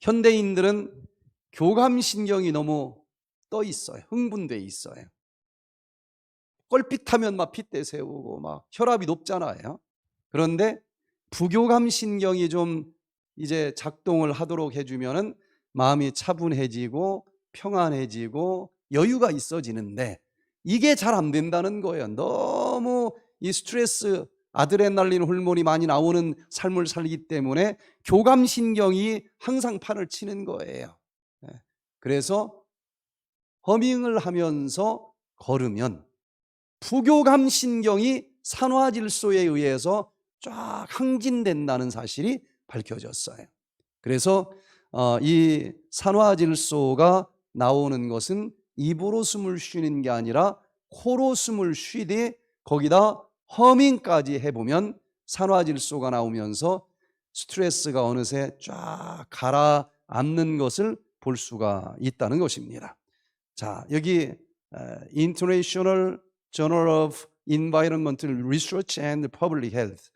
현대인들은 교감신경이 너무 떠 있어요. 흥분돼 있어요. 껄핏하면 막 핏대 세우고 막 혈압이 높잖아요. 그런데 부교감신경이 좀 이제 작동을 하도록 해주면은 마음이 차분해지고 평안해지고 여유가 있어지는데 이게 잘 안 된다는 거예요. 너무 이 스트레스, 아드레날린 호르몬이 많이 나오는 삶을 살기 때문에 교감신경이 항상 판을 치는 거예요. 예. 그래서 허밍을 하면서 걸으면 부교감신경이 산화질소에 의해서 쫙 항진된다는 사실이 밝혀졌어요. 그래서 어, 이 산화질소가 나오는 것은 입으로 숨을 쉬는 게 아니라 코로 숨을 쉬되 거기다 허밍까지 해보면 산화질소가 나오면서 스트레스가 어느새 쫙 가라앉는 것을 볼 수가 있다는 것입니다. 자, 여기 에, International Journal of Environmental Research and Public Health